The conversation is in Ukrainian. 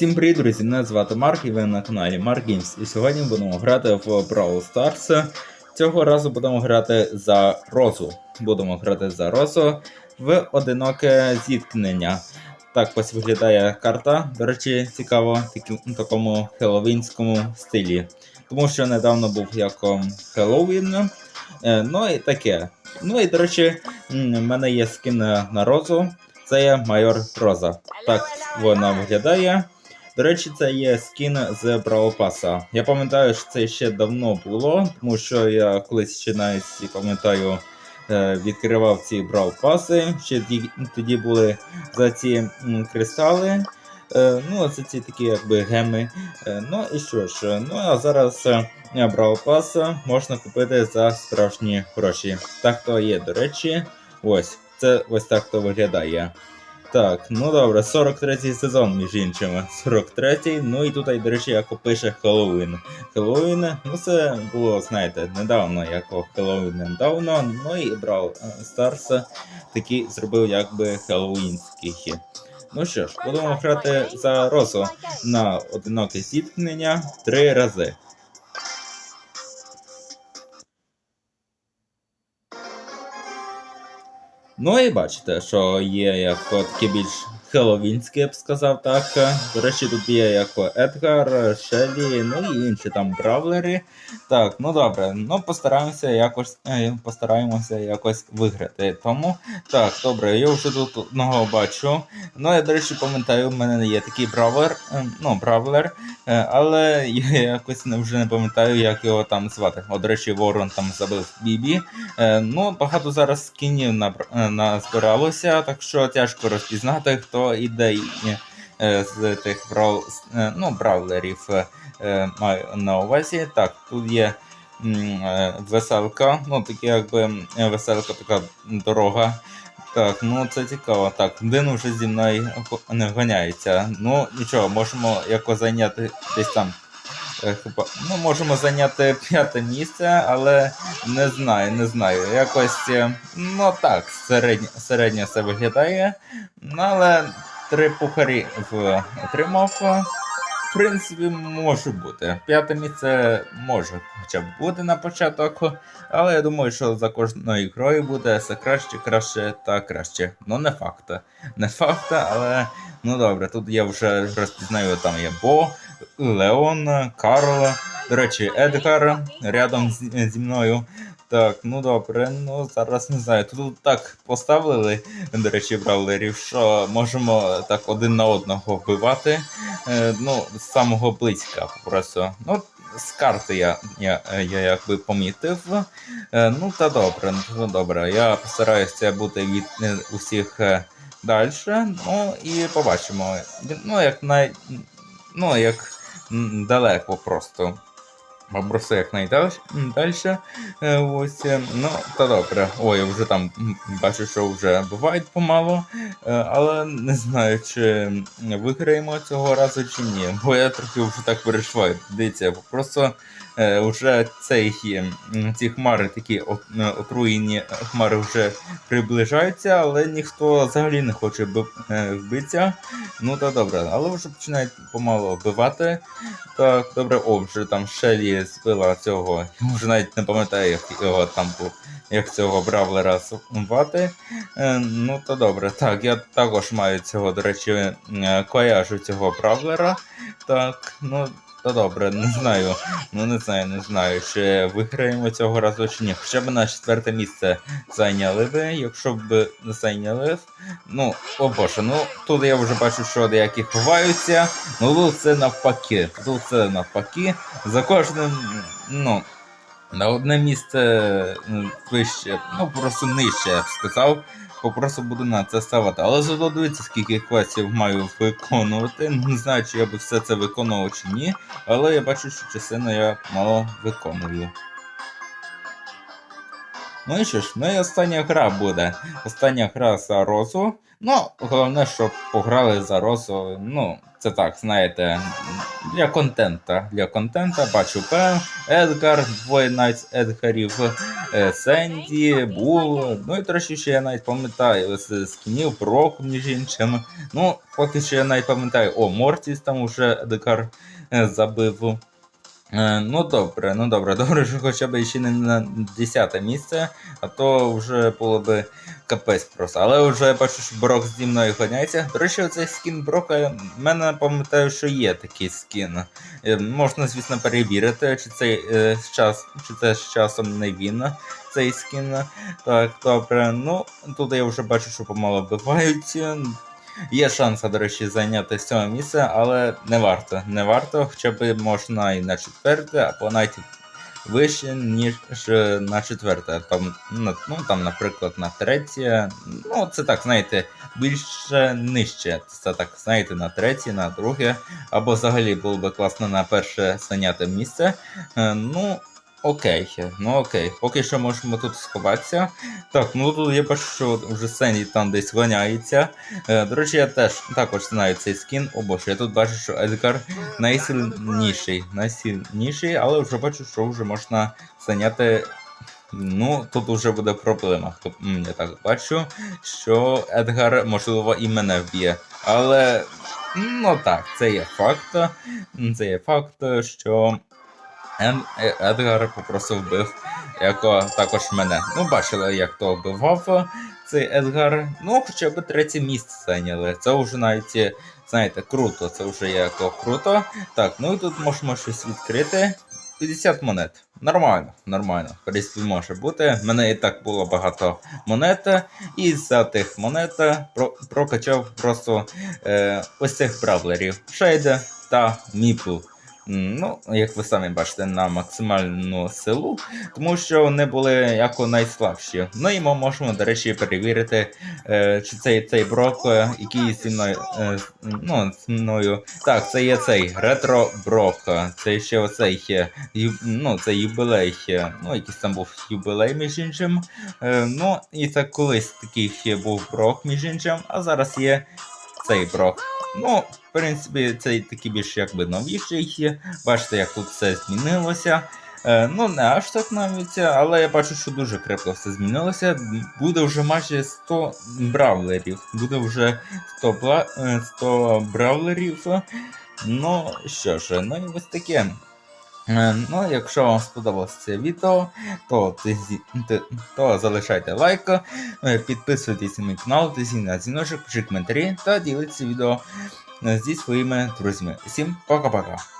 Всім привіт, друзі! Мене звати Марк і ви на каналі Mark Games. І сьогодні будемо грати в Brawl Stars. Цього разу будемо грати за Розу. Будемо грати за Розу в одиноке зіткнення. Так ось виглядає карта. До речі, цікаво в такому хеллоуінському стилі. Тому що недавно був як ем, Хеллоуін. Е, Ну і таке. Ну і до речі, в мене є скін на розу. Це є майор Роза. Так вона виглядає. До речі, це є скін з Браопаса. Я пам'ятаю, що це ще давно було, тому що я колись ще навіть пам'ятаю, е, відкривав ці Браво Паси. Ще тоді були за ці кристали. Е, Ну, це ці такі якби геми. Е, Ну і що ж, ну а зараз Браво Пас можна купити за справжні гроші. Так то є, до речі. Ось, це ось так то виглядає. Так, ну добре, 43-й сезон, між іншими. 43-й, ну і тут, до речі, як пише Хеллоуін. Хеллоуін, ну це було, знаєте, недавно, як Хеллоуін недавно. Ну і брав Старс такий зробив якби Хеллоуінський. Ну що ж, будемо грати за Розу на одиноке зіткнення три рази. Ну і бачите, що є як таке більш хеловінське, я б сказав так. До речі, тут є як Едгар, Шелі, ну і інші там бравлери. Так, ну добре, ну постараємося якось е, постараємося якось виграти. Тому так, добре, я вже тут одного бачу. Ну я, до речі, пам'ятаю, в мене є такий бравлер, е, ну, бравлер, е, але я якось вже не пам'ятаю, як його там звати. О, до речі, Ворон там забив Бібі. Ну, багато зараз е, назбиралося, так що тяжко розпізнати, хто іде е, з тих брав... е, ну, бравлерів е, маю на увазі. Так, тут є веселка, ну такі якби веселка така дорога. Так, ну це цікаво. Так, Дин вже зі мною не гоняється. Ну нічого, можемо якось зайняти десь там. Е, Хіба ну можемо зайняти п'яте місце, але не знаю, не знаю. Якось е, ну так, середньо, середньо це виглядає. Ну але три пухарі отримав. В принципі, може бути. П'яте місце може хоча б бути на початок, але я думаю, що за кожною грою буде все краще, краще та краще. Ну, не факт. Не факт, але ну добре, тут я вже розпізнаю, там є Бо, Леон, Карл, до речі, Едгар рядом зі мною. Так, ну добре, ну зараз не знаю. Тут так поставили, до речі, бравлерів, що можемо так один на одного вбивати. Е, ну, з самого близька просто. Ну, з карти я, я, я якби помітив. Е, ну та добре, ну добре. Я постараюся бути від е, усіх е, далі. Ну і побачимо. Ну, як най... Ну, як далеко просто. Просто як найдальше. Е, Ось, е, ну, та добре. Ой, я вже там бачу, що вже буває помало. Е, Але не знаю, чи виграємо цього разу чи ні. Бо я трохи вже так переживаю. Дивіться, просто вже цей, ці хмари такі е, отруєні хмари вже приближаються, але ніхто взагалі не хоче е, вбитися. Ну та добре, але вже починають помало вбивати. Так, добре, о, вже там Шелі збила цього. Вже навіть не пам'ятаю, як його там був, як цього бравлера звати. Е, ну то добре. Так, я також маю цього, до речі, е, кояжу цього бравлера. Так, ну. То добре, не знаю. Ну не знаю, не знаю, чи виграємо цього разу чи ні. Хоча б на четверте місце зайняли би, якщо б не зайняли. Ну, о боже, ну тут я вже бачу, що деякі ховаються. Ну тут це навпаки. Тут це навпаки. За кожним, ну, на одне місце вище, ну просто нижче, я б сказав. Попросту буду на це ставити. Але зато дивіться, скільки квестів маю виконувати. Не знаю, чи я би все це виконував чи ні. Але я бачу, що частину я мало виконую. Ну і що ж, ну і остання гра буде. Остання гра за Розу. Ну, головне, щоб пограли за Розу. Ну, це так, знаєте, для контента. Для контента бачу П, Едгар, двоє навіть Едгарів. Е, Сенді, Бул. Ну і до ще я навіть пам'ятаю з скінів Брок, між іншим. Ну, поки що я навіть пам'ятаю, о, Мортіс там уже Едекар е, забив. Е, Ну добре, ну добре, добре, що хоча б ще не на 10 місце, а то вже було би капець просто. Але вже я бачу, що Брок зі мною ганяється. До речі, оцей скін Брока, в мене пам'ятаю, що є такий скін. Е, Можна, звісно, перевірити, чи цей е, час, чи це з часом не він, цей скін. Так, добре. Ну, тут я вже бачу, що помало вбивають. Є шанс, до речі, зайняти сьоме місце, але не варто. Не варто, хоча б можна і на четверте, або навіть вище, ніж е, на четверте. Там, ну, там, наприклад, на третє. Ну, це так, знаєте, більше нижче. Це так, знаєте, на третє, на друге. Або взагалі було би класно на перше зайняти місце. Е, Ну, окей, ну окей. Поки що можемо тут сховатися. Так, ну тут я бачу, що вже Сенді там десь гоняється. Е, До речі, я теж також знаю цей скін. О боже, я тут бачу, що Едгар найсильніший. Найсильніший, але вже бачу, що вже можна зайняти. Ну, тут вже буде проблема. Тобто, Я так бачу, що Едгар, можливо, і мене вб'є. Але ну так, це є факт. Це є факт, що Едгар попросту вбив яко також мене. Ну, бачили, як то вбивав цей Едгар. Ну, хоча б третє місце зайняли. Це вже навіть, е, знаєте, круто. Це вже яко круто. Так, ну і тут можемо щось відкрити. 50 монет. Нормально, нормально. Принципі, може бути. В мене і так було багато монет. І за тих монет про- прокачав просто е, ось цих бравлерів. Шейда та Міпл. Ну, як ви самі бачите, на максимальну силу, тому що вони були яко найслабші. Ну і ми можемо, до речі, перевірити, е, чи цей цей брок, е, який зі мною. Е, ну, зі мною. Так, це є цей ретро брок. Це ще оцей ну, це юбилей. Ну, якийсь там був юбилей, між іншим. Ну, і це колись такий ще був брок, між іншим, а зараз є цей брок. Ну, в принципі, цей такий більш якби новіший. Бачите, як тут все змінилося. Е, ну, не аж так навіть, але я бачу, що дуже крепко все змінилося. Буде вже майже 100 бравлерів. Буде вже 100, бла... е, 100 бравлерів. Ну, що ж, ну і ось таке. Е, Ну, якщо вам сподобалось це відео, то, то залишайте лайк, е, підписуйтесь на мій канал, тисніть на дзвіночок, пишіть коментарі та діліться відео е, зі своїми друзями. Всім пока-пока.